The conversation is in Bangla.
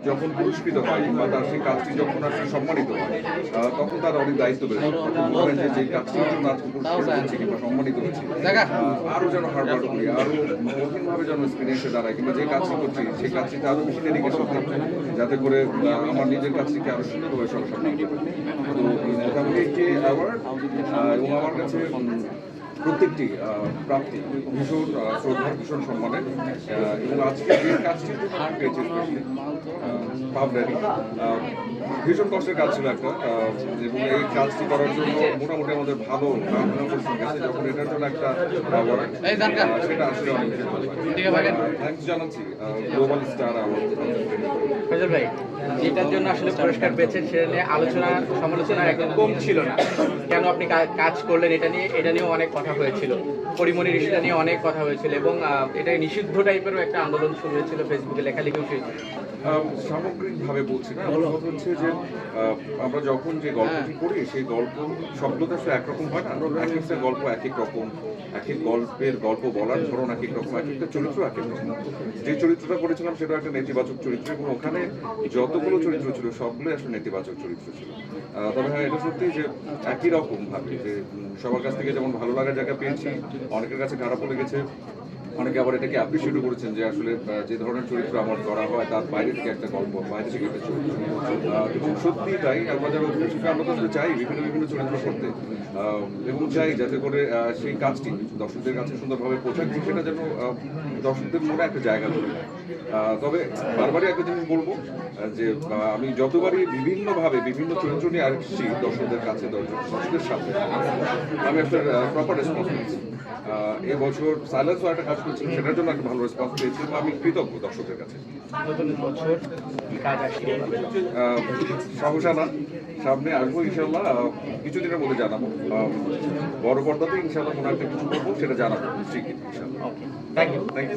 যখন পুরস্কৃত হয় বা তার সেই কাজটি যখন আসলে সম্মানিত হয় তখন তার অনেক দায়িত্ব বেড়ে মনে যে যে কাজটির জন্য আজকে পুরস্কৃত হচ্ছে কিংবা সম্মানিত হচ্ছে আহ, আরও যেন হারবার করি আরও কঠিনভাবে যেন স্ক্রিনে এসে দাঁড়ায় কিংবা যে কাজটি করছি সেই কাজটিতে আরও বেশি ডেডিকেশন থাকবে যাতে করে আমার নিজের কাজটিকে আরও সুন্দরভাবে সামনে আনতে পারি। তো মোটামুটি একটি অ্যাওয়ার্ড এবং আমার কাছে প্রত্যেকটি প্রাপ্তি ভীষণ আহ, শ্রদ্ধার ভীষণ সম্মানের। এবং আজকে যে কাজটির জন্য আমি পেয়েছি পাবনারি ভীষণ কষ্টের কাজ ছিল একটা এবং এই কাজটি করার জন্য মোটামুটি আমাদের ভালো ভাবনা পরিশ্রম গেছে যখন এটার জন্য একটা সেটা আসলে অনেক থ্যাংকস জানাচ্ছি গ্লোবাল স্টার অ্যাওয়ার্ড ভাই যেটার জন্য আসলে পুরস্কার পেয়েছেন সেটা নিয়ে আলোচনা সমালোচনা একদম কম ছিল না। কেন আপনি কাজ করলেন এটা নিয়ে এটা নিয়েও অনেক কথা হয়েছিল। পরিমণির ইস্যুটা নিয়ে অনেক কথা হয়েছিল এবং এটা নিষিদ্ধ টাইপেরও একটা আন্দোলন শুরু হয়েছিল ফেসবুকে লেখালেখিও শুরু হয়েছিল সামগ্রিকভাবে বলছি না। আমার কথা হচ্ছে যে আহ, আমরা যখন যে গল্পটি করি সেই গল্প সবগুলো তো আসলে একরকম হয় না। এক একটা গল্প এক এক রকম এক এক গল্পের গল্প বলার ধরন এক এক রকম এক একটা চরিত্র এক এক রকম। যে চরিত্রটা করেছিলাম সেটা একটা নেতিবাচক চরিত্র এবং ওখানে যতগুলো চরিত্র ছিল সবগুলোই আসলে নেতিবাচক চরিত্র ছিল। আহ, তবে হ্যাঁ এটা সত্যি যে একই রকম ভাবে যে সবার কাছ থেকে যেমন ভালো লাগার জায়গা পেয়েছি। অনেকের কাছে খারাপও লেগেছে অনেকে আবার এটাকে অ্যাপ্রিসিয়েটও করেছেন যে আসলে যে ধরনের চরিত্র আমার করা হয়, তার বাইরে থেকে একটা গল্প, বাইরে থেকে একটা চরিত্র এবং সত্যি তাই আমরা যারা অভিনয় আমরা তো আসলে চাই বিভিন্ন বিভিন্ন চরিত্র করতে এবং চাই যাতে করে সেই কাজটি দর্শকদের কাছে সুন্দরভাবে এবং সেটা যেন দর্শকদের মনে একটা জায়গা করে তবে বারবারই একটা জিনিস বলব যে আমি যতবারই বিভিন্নভাবে বিভিন্ন চরিত্র নিয়ে আসছি দর্শকদের কাছে দর্শক- দর্শকদের সাথে আমি একটা প্রপার রেসপন্স পেয়েছি। এবছর সাইলেন্সও একটা কাজ করছিল সেটার জন্য একটা ভালো রেসপন্স পেয়েছি আমি কৃতজ্ঞ দর্শকদের কাছে। সমস্যা না। সামনে আসব ইনশাল্লাহ কিছু দিনের মধ্যে জানাব। বড় পর্দাতে ইনশাল্লাহ কোনো একটা কিছু করব সেটা জানাব। ঠিক ইনশাল্লাহ। Thank you thank you